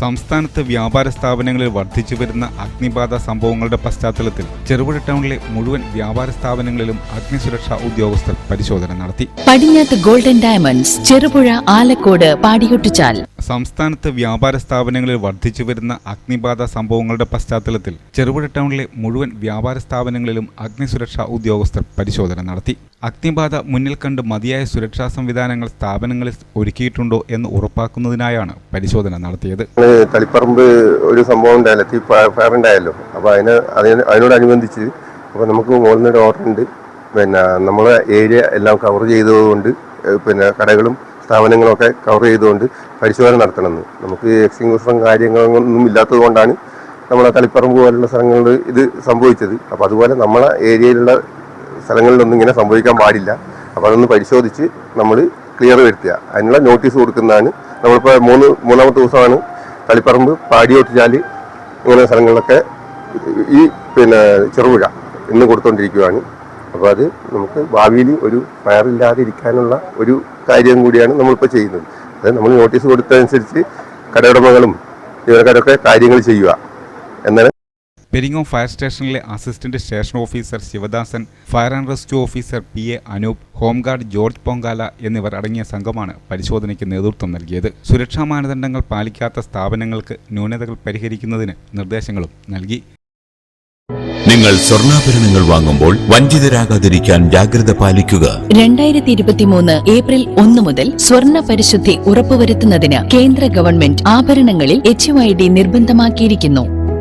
സംസ്ഥാനത്ത് വ്യാപാര സ്ഥാപനങ്ങളിൽ വർദ്ധിച്ചു വരുന്ന അഗ്നിബാധ സംഭവങ്ങളുടെ പശ്ചാത്തലത്തിൽ ചെറുപുഴ ടൗണിലെ മുഴുവൻ വ്യാപാര സ്ഥാപനങ്ങളിലും അഗ്നിസുരക്ഷാ ഉദ്യോഗസ്ഥർ പരിശോധന നടത്തി. Padinjath golden diamonds Cherupuzha Alakode Padiyottuchal. സംസ്ഥാനത്ത് വ്യാപാര സ്ഥാപനങ്ങളിൽ വർദ്ധിച്ചു വരുന്ന അഗ്നിബാധ സംഭവങ്ങളുടെ പശ്ചാത്തലത്തിൽ ചെറുപുഴ ടൗണിലെ മുഴുവൻ വ്യാപാര സ്ഥാപനങ്ങളിലും അഗ്നിസുരക്ഷാ ഉദ്യോഗസ്ഥർ പരിശോധന നടത്തി. അഗ്നിബാധ മുന്നിൽ കണ്ട് മതിയായ സുരക്ഷാ സംവിധാനങ്ങൾ സ്ഥാപനങ്ങളിൽ ഒരുക്കിയിട്ടുണ്ടോ എന്ന് ഉറപ്പാക്കുന്നതിനായാണ് പരിശോധന നടത്തിയത്. തളിപ്പറമ്പ് ഒരു സംഭവം ഉണ്ടായല്ലോ തീ ഫയർ ഉണ്ടായല്ലോ അപ്പോൾ അതിന് അതിന് അതിനോടനുബന്ധിച്ച് അപ്പോൾ നമുക്ക് മുകളിൽ നിന്ന് ഓർഡർ ഉണ്ട്. പിന്നെ നമ്മളെ ഏരിയ എല്ലാം കവർ ചെയ്തതുകൊണ്ട് പിന്നെ കടകളും സ്ഥാപനങ്ങളൊക്കെ കവർ ചെയ്തുകൊണ്ട് പരിശോധന നടത്തണമെന്ന്. നമുക്ക് എക്സ്റ്റിങ്വിഷറും കാര്യങ്ങളൊന്നും ഇല്ലാത്തത് കൊണ്ടാണ് നമ്മളെ തളിപ്പറമ്പ് പോലുള്ള സ്ഥലങ്ങളിൽ ഇത് സംഭവിച്ചത്. അപ്പോൾ അതുപോലെ നമ്മളെ ഏരിയയിലുള്ള സ്ഥലങ്ങളിലൊന്നും ഇങ്ങനെ സംഭവിക്കാൻ പാടില്ല. അപ്പോൾ അതൊന്ന് പരിശോധിച്ച് നമ്മൾ ക്ലിയർ വരുത്തുക. അതിനുള്ള നോട്ടീസ് കൊടുക്കുന്നതാണ്. നമ്മളിപ്പോൾ മൂന്ന് മൂന്നാമത്തെ ദിവസമാണ് തളിപ്പറമ്പ് പാടിയോട്ടുചാൽ ഇങ്ങനെ സ്ഥലങ്ങളിലൊക്കെ ഈ പിന്നെ ചെറുപുഴ ഇന്ന് കൊടുത്തുകൊണ്ടിരിക്കുകയാണ് അപ്പോൾ അത് നമുക്ക് ഭാവിയിൽ ഒരു വയറില്ലാതെ ഇരിക്കാനുള്ള ഒരു കാര്യം കൂടിയാണ് നമ്മളിപ്പോൾ ചെയ്യുന്നത്. അത് നമ്മൾ നോട്ടീസ് കൊടുത്തതനുസരിച്ച് കടയുടമകളും ജീവനക്കാരൊക്കെ കാര്യങ്ങൾ ചെയ്യുക. എന്നാണ് പെരിങ്ങോം ഫയർ സ്റ്റേഷനിലെ assistant station officer Sivadasan fire and rescue officer P A Anoop home guard George Pongala എന്നിവർ അടങ്ങിയ സംഘമാണ് പരിശോധനയ്ക്ക് നേതൃത്വം നൽകിയത്. സുരക്ഷാ മാനദണ്ഡങ്ങൾ പാലിക്കാത്ത സ്ഥാപനങ്ങൾക്ക് ന്യൂനതകൾ പരിഹരിക്കുന്നതിന് നിർദ്ദേശങ്ങളും നൽകി. നിങ്ങൾ സ്വർണാഭരണങ്ങൾ വാങ്ങുമ്പോൾ വഞ്ചിതരാകാതിരിക്കാൻ ജാഗ്രത പാലിക്കുക. രണ്ടായിരത്തി ഇരുപത്തിമൂന്ന് ഏപ്രിൽ ഒന്ന് മുതൽ സ്വർണ പരിശുദ്ധി ഉറപ്പുവരുത്തുന്നതിന് കേന്ദ്ര ഗവൺമെന്റ് ആഭരണങ്ങളിൽ എച്ച് ഐ ഡി നിർബന്ധമാക്കിയിരിക്കുന്നു.